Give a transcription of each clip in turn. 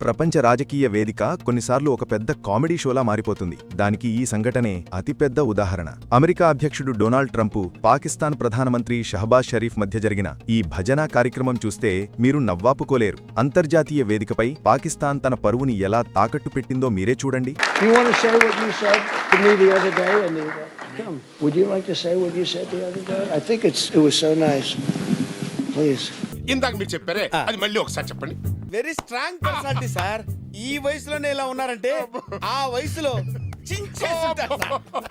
ప్రపంచ రాజకీయ వేదిక కొన్నిసార్లు ఒక పెద్ద కామెడీ షోలా మారిపోతుంది దానికి ఈ సంఘటనే అతిపెద్ద ఉదాహరణ అమెరికా అధ్యక్షుడు డొనాల్డ్ ట్రంప్ పాకిస్తాన్ ప్రధానమంత్రి షహబాజ్ షరీఫ్ మధ్య జరిగిన ఈ భజనా కార్యక్రమం చూస్తే మీరు నవ్వాపుకోలేరు అంతర్జాతీయ వేదికపై పాకిస్తాన్ తన పరువుని ఎలా తాకట్టు పెట్టిందో మీరే చూడండి would you like to say what you said the other day? I think it's it was so nice. Please. ఇందాక మీరు చెప్పారే అది మళ్ళీ ఒకసారి చెప్పండి. వెరీ స్ట్రాంగ్ పర్సనాలిటీ సార్ ఈ వయసులోనే ఇలా ఉన్నారంటే ఆ వయసులో సార్.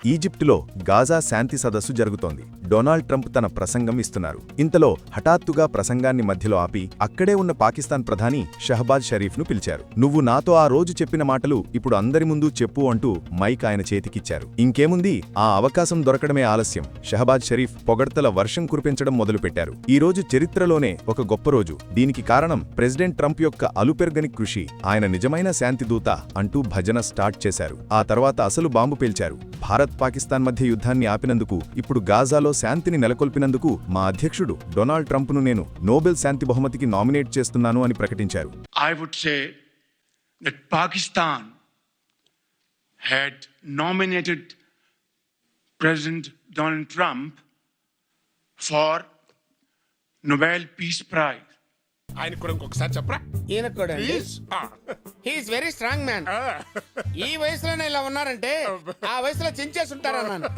ఈజిప్టులో గాజా శాంతి సదస్సు జరుగుతోంది. డొనాల్డ్ ట్రంప్ తన ప్రసంగం ఇస్తున్నారు. ఇంతలో హఠాత్తుగా ప్రసంగాన్ని మధ్యలో ఆపి అక్కడే ఉన్న పాకిస్తాన్ ప్రధాని షహబాజ్ షరీఫ్ను పిలిచారు. నువ్వు నాతో ఆ రోజు చెప్పిన మాటలు ఇప్పుడు అందరి ముందు చెప్పు అంటూ మైక్ ఆయన చేతికిచ్చారు. ఇంకేముంది? ఆ అవకాశం దొరకడమే ఆలస్యం. షహబాజ్ షరీఫ్ పొగడ్తల వర్షం కురిపించడం మొదలుపెట్టారు. ఈ రోజు చరిత్రలోనే ఒక గొప్ప రోజు. దీనికి కారణం ప్రెసిడెంట్ ట్రంప్ యొక్క అలుపెర్గని కృషి. ఆయన నిజమైన శాంతిదూత అంటూ భజన స్టార్ట్ చేశారు. ఆ తర్వాత అసలు బాంబు పేల్చారు. భారత్ పాకిస్తాన్ మధ్య యుద్ధాన్ని ఆపినందుకు ఇప్పుడు గాజాలో శాంతిని నెలకొల్పినందుకు మా అధ్యక్షుడు డొనాల్డ్ ట్రంప్ను నేను నోబెల్ శాంతి బహుమతికి నామినేట్ చేస్తున్నాను అని ప్రకటించారు. I would say that Pakistan had nominated President Donald Trump for Nobel Peace Prize. ఆయన కూడా ఇంకొకసారి చెప్పరా? ఈయన కూడా please he's very strong man ఈ వయసులోనే ఇలా ఉన్నారంటే ఆ వయసులో చించేస్తుంటారు అన్నాను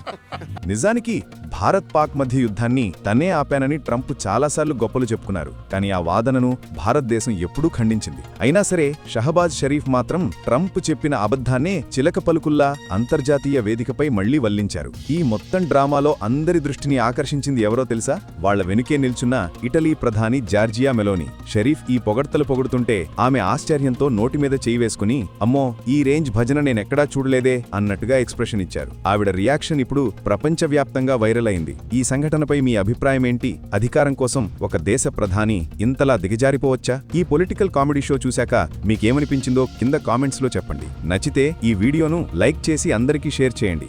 నిజానికి భారత్ పాక్ మధ్య యుద్ధాన్ని తనే ఆపానని ట్రంప్ చాలాసార్లు గొప్పలు చెప్పుకున్నారు. కానీ ఆ వాదనను భారతదేశం ఎప్పుడూ ఖండించింది. అయినా సరే షహబాజ్ షరీఫ్ మాత్రం ట్రంప్ చెప్పిన అబద్ధాన్నే చిలక పలుకుల్లా అంతర్జాతీయ వేదికపై మళ్ళీ వల్లించారు. ఈ మొత్తం డ్రామాలో అందరి దృష్టిని ఆకర్షించింది ఎవరో తెలుసా? వాళ్ళ వెనుకే నిల్చున్న ఇటలీ ప్రధాని జార్జియా మెలోని. షరీఫ్ ఈ పొగడ్తలు పొగుడుతుంటే ఆమె ఆశ్చర్యంతో నోటి మీద చేయి వేసుకుని అమ్మో ఈ రేంజ్ భజన నేనెక్కడా చూడలేదే అన్నట్టుగా ఎక్స్ప్రెషన్ ఇచ్చారు. ఆవిడ రియాక్షన్ ఇప్పుడు ప్రపంచవ్యాప్తంగా వైరల్ అయింది ఈ సంఘటనపై మీ అభిప్రాయం ఏంటి అధికారం కోసం ఒక దేశ ప్రధాని ఇంతలా దిగజారిపోవచ్చా? ఈ పొలిటికల్ కామెడీ షో చూశాక మీకేమనిపించిందో కింద కామెంట్స్లో చెప్పండి. నచ్చితే ఈ వీడియోను లైక్ చేసి అందరికీ షేర్ చేయండి.